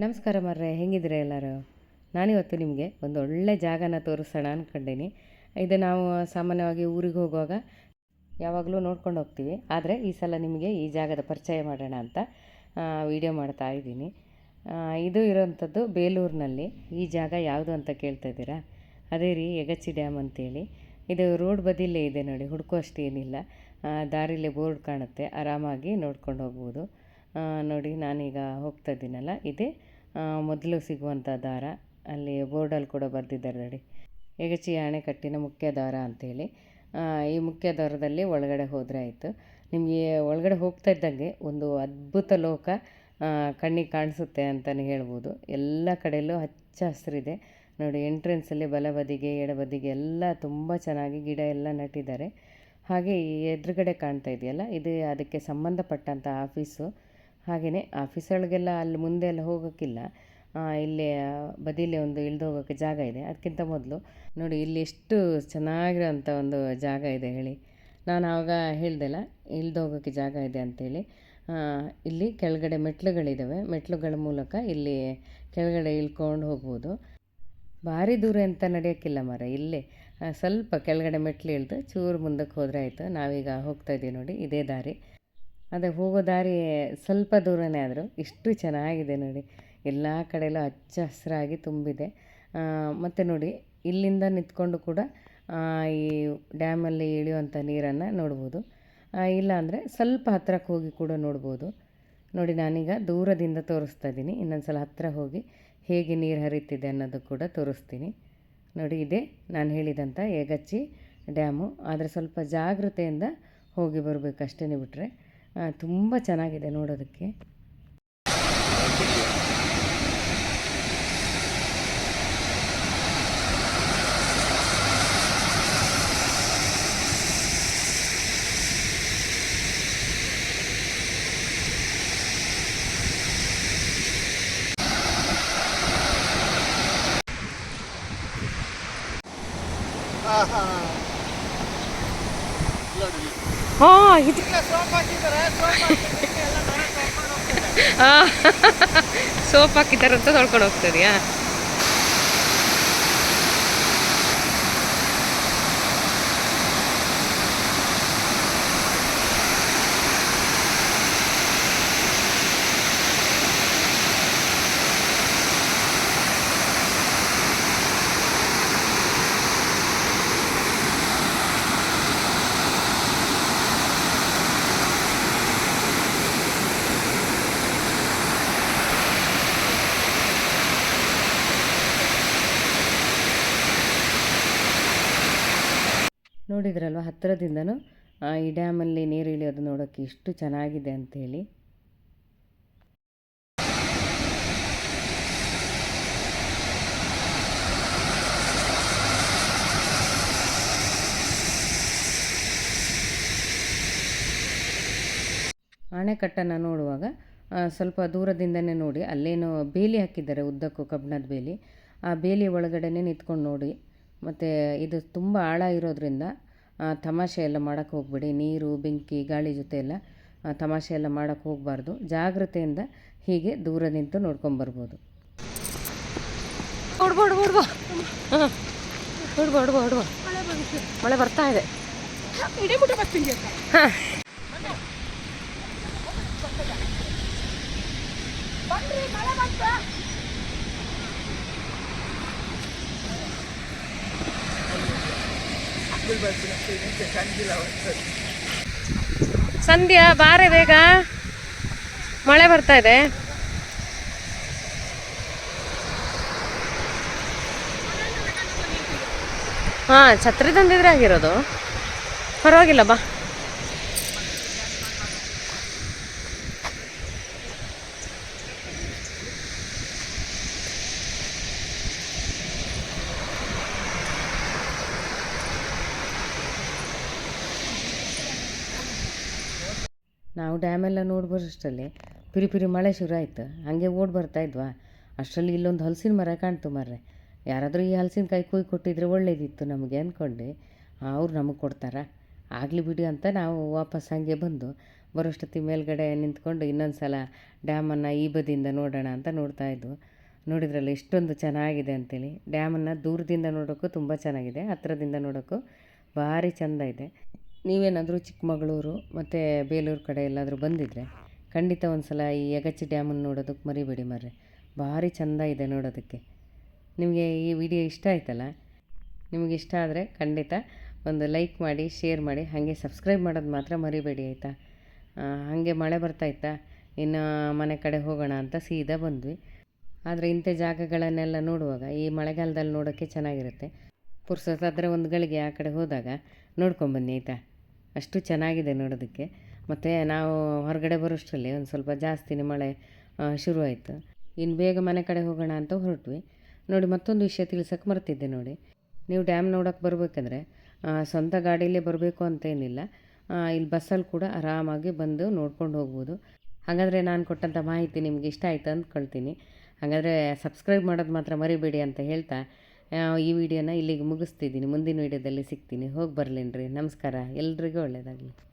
ನಮಸ್ಕಾರ ಮರ್ರೆ ಹೆಂಗಿದ್ರೆ ಎಲ್ಲರೂ? ನಾನಿವತ್ತು ನಿಮಗೆ ಒಂದು ಒಳ್ಳೆ ಜಾಗನ ತೋರಿಸೋಣ ಅಂದ್ಕೊಂಡೀನಿ ಇದು ನಾವು ಸಾಮಾನ್ಯವಾಗಿ ಊರಿಗೆ ಹೋಗುವಾಗ ಯಾವಾಗಲೂ ನೋಡ್ಕೊಂಡು ಹೋಗ್ತೀವಿ. ಆದರೆ ಈ ಸಲ ನಿಮಗೆ ಈ ಜಾಗದ ಪರಿಚಯ ಮಾಡೋಣ ಅಂತ ವಿಡಿಯೋ ಮಾಡ್ತಾ ಇದ್ದೀನಿ. ಇದು ಇರೋವಂಥದ್ದು ಬೇಲೂರಿನಲ್ಲಿ. ಈ ಜಾಗ ಯಾವುದು ಅಂತ ಕೇಳ್ತಾ ಇದ್ದೀರಾ? ಅದೇ ರೀ ಯಗಚಿ ಡ್ಯಾಮ್ ಅಂತೇಳಿ. ಇದು ರೋಡ್ ಬದಿಲೇ ಇದೆ ನೋಡಿ ಹುಡುಕೋ ಆ, ದಾರಿಲೇ ಬೋರ್ಡ್ ಕಾಣುತ್ತೆ. ಆರಾಮಾಗಿ ನೋಡ್ಕೊಂಡು ಹೋಗ್ಬೋದು. ನೋಡಿ, ನಾನೀಗ ಹೋಗ್ತಾ ಇದ್ದೀನಲ್ಲ, ಇದೇ. ಮೊದಲು ಸಿಗುವಂಥ ದಾರ, ಅಲ್ಲಿ ಬೋರ್ಡಲ್ಲಿ ಕೂಡ ಬರೆದಿದ್ದಾರೆ ನೋಡಿ. ಯಗಚಿ ಅಣೆಕಟ್ಟಿನ ಮುಖ್ಯ ದಾರ ಅಂಥೇಳಿ ಈ ಮುಖ್ಯ ದಾರದಲ್ಲಿ ಒಳಗಡೆ ಹೋದರೆ ಆಯಿತು. ನಿಮಗೆ ಒಳಗಡೆ ಹೋಗ್ತಾ ಇದ್ದಂಗೆ ಒಂದು ಅದ್ಭುತ ಲೋಕ ಕಣ್ಣಿಗೆ ಕಾಣಿಸುತ್ತೆ ಅಂತಲೇ ಹೇಳ್ಬೋದು. ಎಲ್ಲ ಕಡೆಯಲ್ಲೂ ಹಚ್ಚ ಹಸಿರಿದೆ. ನೋಡಿ ಎಂಟ್ರೆನ್ಸಲ್ಲಿ ಬಲಬದಿಗೆ ಎಡಬದಿಗೆ ಎಲ್ಲ ತುಂಬ ಚೆನ್ನಾಗಿ ಗಿಡ ಎಲ್ಲ ನೆಟ್ಟಿದ್ದಾರೆ. ಹಾಗೆ ಈ ಎದುರುಗಡೆ ಕಾಣ್ತಾ ಇದೆಯಲ್ಲ, ಇದು ಅದಕ್ಕೆ ಸಂಬಂಧಪಟ್ಟಂಥ ಆಫೀಸು ಹಾಗೆಯೇ ಆಫೀಸ್ ಒಳಗೆಲ್ಲ ಅಲ್ಲಿ ಮುಂದೆ ಎಲ್ಲ ಹೋಗೋಕ್ಕಿಲ್ಲ. ಇಲ್ಲಿ ಬದಿಲೇ ಒಂದು ಇಳ್ದು ಹೋಗೋಕ್ಕೆ ಜಾಗ ಇದೆ. ಅದಕ್ಕಿಂತ ಮೊದಲು ನೋಡಿ, ಇಲ್ಲಿ ಎಷ್ಟು ಚೆನ್ನಾಗಿರೋಂಥ ಒಂದು ಜಾಗ ಇದೆ ಹೇಳಿ. ನಾನು ಆವಾಗ ಹೇಳ್ದೆಲ್ಲ, ಇಳ್ದು ಹೋಗೋಕ್ಕೆ ಜಾಗ ಇದೆ ಅಂಥೇಳಿ ಇಲ್ಲಿ ಕೆಳಗಡೆ ಮೆಟ್ಲುಗಳಿದ್ದಾವೆ ಮೆಟ್ಲುಗಳ ಮೂಲಕ ಇಲ್ಲಿ ಕೆಳಗಡೆ ಇಳ್ಕೊಂಡು ಹೋಗ್ಬೋದು. ಭಾರಿ ದೂರ ಅಂತ ನಡೆಯೋಕ್ಕಿಲ್ಲ ಮರ ಇಲ್ಲಿ. ಸ್ವಲ್ಪ ಕೆಳಗಡೆ ಮೆಟ್ಲು ಇಳ್ದು ಚೂರು ಮುಂದಕ್ಕೆ ಹೋದರೆ ಆಯಿತು. ನಾವೀಗ ಹೋಗ್ತಾ ಇದ್ದೀವಿ ನೋಡಿ, ಇದೇ ದಾರಿ. ಅದೇ ಹೋಗೋ ದಾರಿ ಸ್ವಲ್ಪ ದೂರನೇ ಆದರೂ ಇಷ್ಟು ಚೆನ್ನಾಗಿದೆ ನೋಡಿ. ಎಲ್ಲ ಕಡೆಯಲ್ಲೂ ಹಚ್ಚ ಹಸಿರಾಗಿ ತುಂಬಿದೆ. ಮತ್ತು ನೋಡಿ, ಇಲ್ಲಿಂದ ನಿಂತ್ಕೊಂಡು ಕೂಡ ಈ ಡ್ಯಾಮಲ್ಲಿ ಇಳಿಯುವಂಥ ನೀರನ್ನು ನೋಡ್ಬೋದು. ಇಲ್ಲಾಂದರೆ ಸ್ವಲ್ಪ ಹತ್ತಿರಕ್ಕೆ ಹೋಗಿ ಕೂಡ ನೋಡ್ಬೋದು. ನೋಡಿ, ನಾನೀಗ ದೂರದಿಂದ ತೋರಿಸ್ತಾ ಇದ್ದೀನಿ. ಇನ್ನೊಂದು ಸಲ ಹತ್ತಿರ ಹೋಗಿ ಹೇಗೆ ನೀರು ಹರಿತಿದೆ ಅನ್ನೋದು ಕೂಡ ತೋರಿಸ್ತೀನಿ. ನೋಡಿ, ಇದೆ ನಾನು ಹೇಳಿದಂಥ ಏಗಚ್ಚಿ ಡ್ಯಾಮು. ಆದರೆ ಸ್ವಲ್ಪ ಜಾಗ್ರತೆಯಿಂದ ಹೋಗಿ ಬರಬೇಕಷ್ಟೇ ಬಿಟ್ಟರೆ ತುಂಬ ಚೆನ್ನಾಗಿದೆ ನೋಡೋದಕ್ಕೆ. ಹಾಂ ಇದು ಸೋಪ್ ಅಂತ ತೊಳ್ಕೊಂಡು ಹೋಗ್ತದೆಯಾ ನೋಡಿದ್ರಲ್ವ? ಹತ್ತಿರದಿಂದನೂ ಈ ಡ್ಯಾಮಲ್ಲಿ ನೀರು ಇಳಿಯೋದು ನೋಡೋಕ್ಕೆ ಎಷ್ಟು ಚೆನ್ನಾಗಿದೆ ಅಂಥೇಳಿ ಅಣೆಕಟ್ಟನ್ನು ನೋಡುವಾಗ ಸ್ವಲ್ಪ ದೂರದಿಂದನೇ ನೋಡಿ, ಅಲ್ಲೇನೋ ಬೇಲಿ ಹಾಕಿದ್ದಾರೆ ಉದ್ದಕ್ಕೂ ಕಬ್ಬಿಣದ ಬೇಲಿ. ಆ ಬೇಲಿ ಒಳಗಡೆನೇ ನಿಂತ್ಕೊಂಡು ನೋಡಿ. ಮತ್ತು ಇದು ತುಂಬ ಆಳ ಇರೋದ್ರಿಂದ ತಮಾಷೆ ಎಲ್ಲ ಮಾಡೋಕ್ಕೆ ಹೋಗಬೇಡಿ. ನೀರು ಬೆಂಕಿ ಗಾಳಿ ಜೊತೆ ಎಲ್ಲ ತಮಾಷೆ ಎಲ್ಲ ಮಾಡೋಕ್ಕೆ ಹೋಗಬಾರ್ದು. ಜಾಗ್ರತೆಯಿಂದ ಹೀಗೆ ದೂರ ನಿಂತು ನೋಡ್ಕೊಂಬರ್ಬೋದು ಮಳೆ ಬರ್ತಾ ಇದೆ. ಹಾಂ. ಸಂಧ್ಯಾ ಬಾರೆ ಬೇಗ. ಮಳೆ ಬರ್ತಾ ಇದೆ. ಹಾ ಛತ್ರಿ ತಂದಿದ್ರೆ ಆಗಿರೋದು. ಪರವಾಗಿಲ್ಲ ಬಾ. ನಾವು ಡ್ಯಾಮೆಲ್ಲ ನೋಡಿ ಬರೋಷ್ಟರಲ್ಲಿ ಪಿರಿ ಪಿರಿ ಮಳೆ ಶುರು ಆಯಿತು. ಹಾಗೆ ಓಡಿ ಬರ್ತಾ ಇದ್ವಾ? ಅಷ್ಟರಲ್ಲಿ ಇಲ್ಲೊಂದು ಹಲಸಿನ ಮರ ಕಾಣ್ತು ಮರ್ರೆ. ಯಾರಾದರೂ ಈ ಹಲಸಿನಕಾಯಿ ಕುಯ್ ಕೊಟ್ಟಿದ್ರೆ ಒಳ್ಳೇದಿತ್ತು ನಮಗೆ ಅಂದ್ಕೊಂಡು ಅವ್ರು ನಮಗೆ ಕೊಡ್ತಾರಾ. ಆಗಲಿ ಬಿಡಿ ಅಂತ ನಾವು ವಾಪಸ್ ಹಾಗೆ ಬಂದು ಬರೋಷ್ಟೊತ್ತಿ ಮೇಲ್ಗಡೆ ನಿಂತ್ಕೊಂಡು ಇನ್ನೊಂದು ಸಲ ಡ್ಯಾಮನ್ನು ಈ ಬದಿಯಿಂದ ನೋಡೋಣ ಅಂತ ನೋಡ್ತಾ ಇದ್ವು. ನೋಡಿದ್ರಲ್ಲ ಎಷ್ಟೊಂದು ಚೆನ್ನಾಗಿದೆ ಅಂತೇಳಿ. ಡ್ಯಾಮನ್ನು ದೂರದಿಂದ ನೋಡೋಕ್ಕೂ ತುಂಬ ಚೆನ್ನಾಗಿದೆ. ಹತ್ರದಿಂದ ನೋಡೋಕ್ಕೂ ಭಾರಿ ಚೆಂದ ಇದೆ. ನೀವೇನಾದರೂ ಚಿಕ್ಕಮಗಳೂರು ಮತ್ತು ಬೇಲೂರು ಕಡೆ ಎಲ್ಲಾದರೂ ಬಂದಿದ್ದರೆ ಖಂಡಿತ ಒಂದು ಸಲ ಈ ಯಗಚಿ ಡ್ಯಾಮನ್ನು ನೋಡೋದಕ್ಕೆ ಮರಿಬೇಡಿ ಮರ್ರೆ. ಭಾರಿ ಚೆಂದ ಇದೆ ನೋಡೋದಕ್ಕೆ. ನಿಮಗೆ ಈ ವಿಡಿಯೋ ಇಷ್ಟ ಆಯ್ತಲ್ಲ? ನಿಮಗೆ ಇಷ್ಟ ಆದರೆ ಖಂಡಿತ ಒಂದು ಲೈಕ್ ಮಾಡಿ, ಶೇರ್ ಮಾಡಿ, ಹಾಗೆ ಸಬ್ಸ್ಕ್ರೈಬ್ ಮಾಡೋದು ಮಾತ್ರ ಮರಿಬೇಡಿ ಆಯಿತಾ? ಹಾಗೆ ಮಳೆ ಬರ್ತಾಯಿತ್ತಾ ಇನ್ನು ಮನೆ ಕಡೆ ಹೋಗೋಣ ಅಂತ ಸೀದಾ ಬಂದ್ವಿ. ಆದರೆ ಇಂಥ ಜಾಗಗಳನ್ನೆಲ್ಲ ನೋಡುವಾಗ ಈ ಮಳೆಗಾಲದಲ್ಲಿ ನೋಡೋಕ್ಕೆ ಚೆನ್ನಾಗಿರುತ್ತೆ. ಪುರ್ಸೊತ್ತಾದರೆ ಒಂದು ಗಳಿಗೆ ಆ ಕಡೆ ಹೋದಾಗ ನೋಡ್ಕೊಂಬನ್ನಿ ಆಯಿತಾ? ಅಷ್ಟು ಚೆನ್ನಾಗಿದೆ ನೋಡೋದಕ್ಕೆ. ಮತ್ತು ನಾವು ಹೊರಗಡೆ ಬರೋಷ್ಟರಲ್ಲಿ ಒಂದು ಸ್ವಲ್ಪ ಜಾಸ್ತಿನೇ ಮಳೆ ಶುರುವಾಯಿತು. ಇನ್ನು ಬೇಗ ಮನೆ ಕಡೆ ಹೋಗೋಣ ಅಂತ ಹೊರಟ್ವಿ. ನೋಡಿ, ಮತ್ತೊಂದು ವಿಷಯ ತಿಳ್ಸೋಕೆ ಮರ್ತಿದ್ದೆ ನೋಡಿ. ನೀವು ಡ್ಯಾಮ್ ನೋಡೋಕ್ಕೆ ಬರಬೇಕಂದ್ರೆ ಸ್ವಂತ ಗಾಡಿಯಲ್ಲೇ ಬರಬೇಕು ಅಂತೇನಿಲ್ಲ ಇಲ್ಲಿ ಬಸ್ಸಲ್ಲಿ ಕೂಡ ಆರಾಮಾಗಿ ಬಂದು ನೋಡ್ಕೊಂಡು ಹೋಗ್ಬೋದು. ಹಾಗಾದರೆ ನಾನು ಕೊಟ್ಟಂಥ ಮಾಹಿತಿ ನಿಮ್ಗೆ ಇಷ್ಟ ಆಯಿತು ಅಂದ್ಕೊಳ್ತೀನಿ. ಹಾಗಾದರೆ ಸಬ್ಸ್ಕ್ರೈಬ್ ಮಾಡೋದು ಮಾತ್ರ ಮರಿಬೇಡಿ ಅಂತ ಹೇಳ್ತಾ ಈ ವಿಡಿಯೋನ ಇಲ್ಲಿಗೆ ಮುಗಿಸ್ತಿದ್ದೀನಿ. ಮುಂದಿನ ವಿಡಿಯೋದಲ್ಲಿ ಸಿಗ್ತೀನಿ. ಹೋಗಿ ಬರಲಿನ್ರಿ. ನಮಸ್ಕಾರ. ಎಲ್ರಿಗೂ ಒಳ್ಳೆಯದಾಗಲಿ.